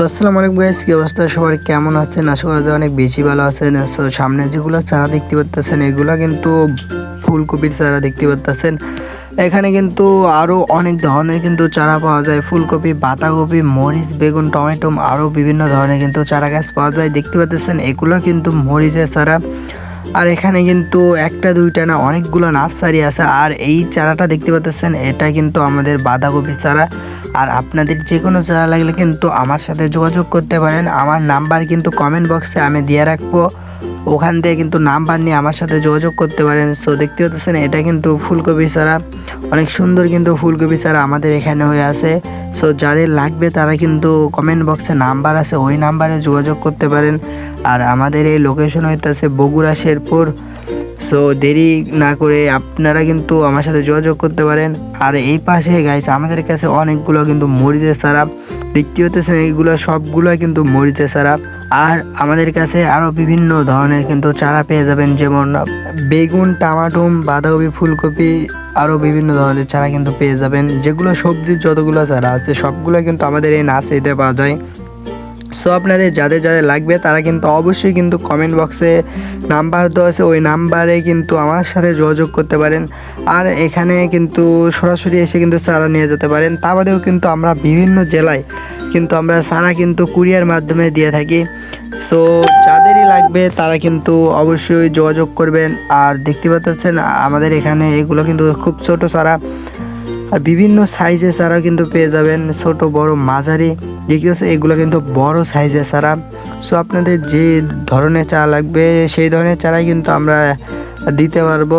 তো আসসালামু আলাইকুম গাইস কি অবস্থা? সবার কেমন আছেন? আশা করা অনেক বেশি ভালো আছেন। সো সামনে যেগুলো চারা দেখতে পাচ্ছেন এগুলো কিন্তু ফুলকপির চারা দেখতে পাচ্ছেন এখানে কিন্তু আরও অনেক ধরনের কিন্তু চারা পাওয়া যায়। ফুলকপি, বাঁধাকপি, মরিচ, বেগুন, টমেটো আরও বিভিন্ন ধরনের কিন্তু চারা গাছ পাওয়া যায়। দেখতে পাচ্ছেন এগুলো কিন্তু মরিচের চারা। আর এখানে কিন্তু একটা, দুইটা না অনেকগুলো নার্সারি আছে। আর এই চারাটা দেখতে পাচ্ছেন, এটা কিন্তু আমাদের বাঁধাকপির চারা। আর আপনাদের যে কোনো চারা লাগলে কিন্তু আমার সাথে যোগাযোগ করতে পারেন। আমার নাম্বার কিন্তু কমেন্ট বক্সে আমি দিয়ে রাখব। ওখান থেকে কিন্তু নাম্বার নিয়ে আমার সাথে যোগাযোগ করতে পারেন। সো দেখতে পাচ্ছেন, এটা কিন্তু ফুলকপি চারা অনেক সুন্দর কিন্তু ফুলকপি চারা আমাদের এখানে হয়ে আছে। সো যাদের লাগবে তারা কিন্তু কমেন্ট বক্সে নাম্বার আছে, ওই নাম্বারে যোগাযোগ করতে পারেন। আর আমাদের এই লোকেশন হইতে আছে বগুড়া, শেরপুর। সো দেরি না করে আপনারা কিন্তু আমার সাথে যোগাযোগ করতে পারেন। আর এই পাশে গাইস আমাদের কাছে অনেকগুলো কিন্তু মরিচের চারা দেখতে পাচ্ছেন, এইগুলো সবগুলো কিন্তু মরিচের চারা আর আমাদের কাছে আরও বিভিন্ন ধরনের কিন্তু চারা পেয়ে যাবেন, যেমন বেগুন, টামাটুম, বাঁধাকপি, ফুলকপি আরও বিভিন্ন ধরনের চারা কিন্তু পেয়ে যাবেন। যেগুলো সবজির যতগুলো চারা আছে, সবগুলো কিন্তু আমাদের এই নার্সারিতে পাওয়া যায়। সো আপনাদের যাদের যাদের লাগবে, তারা কিন্তু অবশ্যই কিন্তু কমেন্ট বক্সে নাম্বার দেওয়া আছে। ওই নাম্বারে কিন্তু আমার সাথে যোগাযোগ করতে পারেন। আর এখানে কিন্তু সরাসরি এসে কিন্তু চারা নিয়ে যেতে পারেন। তা বাদেও কিন্তু আমরা বিভিন্ন জেলায় কিন্তু আমরা চারা কিন্তু কুরিয়ার মাধ্যমে দিয়ে থাকি। সো যাদেরই লাগবে, তারা কিন্তু অবশ্যই যোগাযোগ করবেন। আর দেখতে পাচ্ছেন, আমাদের এখানে এগুলো কিন্তু খুব ছোট চারা আর বিভিন্ন সাইজের চারা কিন্তু পেয়ে যাবেন। ছোট, বড়, মাঝারি দেখতে পাচ্ছেন এগুলো কিন্তু বড় সাইজের ছাড়া সো আপনাদের যে ধরনের চা লাগবে, সেই ধরনের চারাই কিন্তু আমরা দিতে পারব।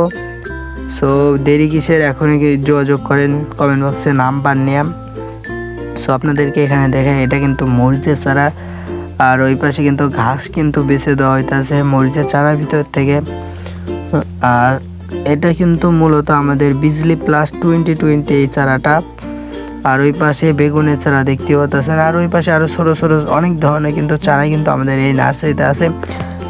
সো দেরি কিসের? এখনই যোগাযোগ করেন কমেন্ট বক্সে নাম নাম্বার নিয়ে। সো আপনাদেরকে এখানে দেখেন এটা কিন্তু মরিচের চারা। আর ওই পাশে কিন্তু ঘাস কিন্তু বেছে দেওয়া হইতেছে মরিচের চারার ভিতর থেকে। আর এটা কিন্তু মূলত আমাদের বিজলি প্লাস টোয়েন্টি টোয়েন্টি এই চারাটা। আর ওই পাশে বেগুনের চারা দেখতে পাচ্ছেন। আর ওই পাশে আরও ছোটো ছোটো অনেক ধরনের কিন্তু চারাই কিন্তু আমাদের এই নার্সারিতে আছে।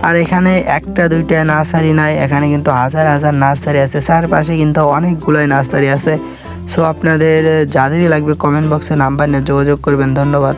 আর এখানে একটা, দুইটা নার্সারি নাই, এখানে কিন্তু হাজার হাজার নার্সারি আছে। চারপাশে কিন্তু অনেকগুলোই নার্সারি আছে। সো আপনাদের, যাদেরই লাগবে কমেন্ট বক্সে নাম্বার নিয়ে যোগাযোগ করবেন। ধন্যবাদ।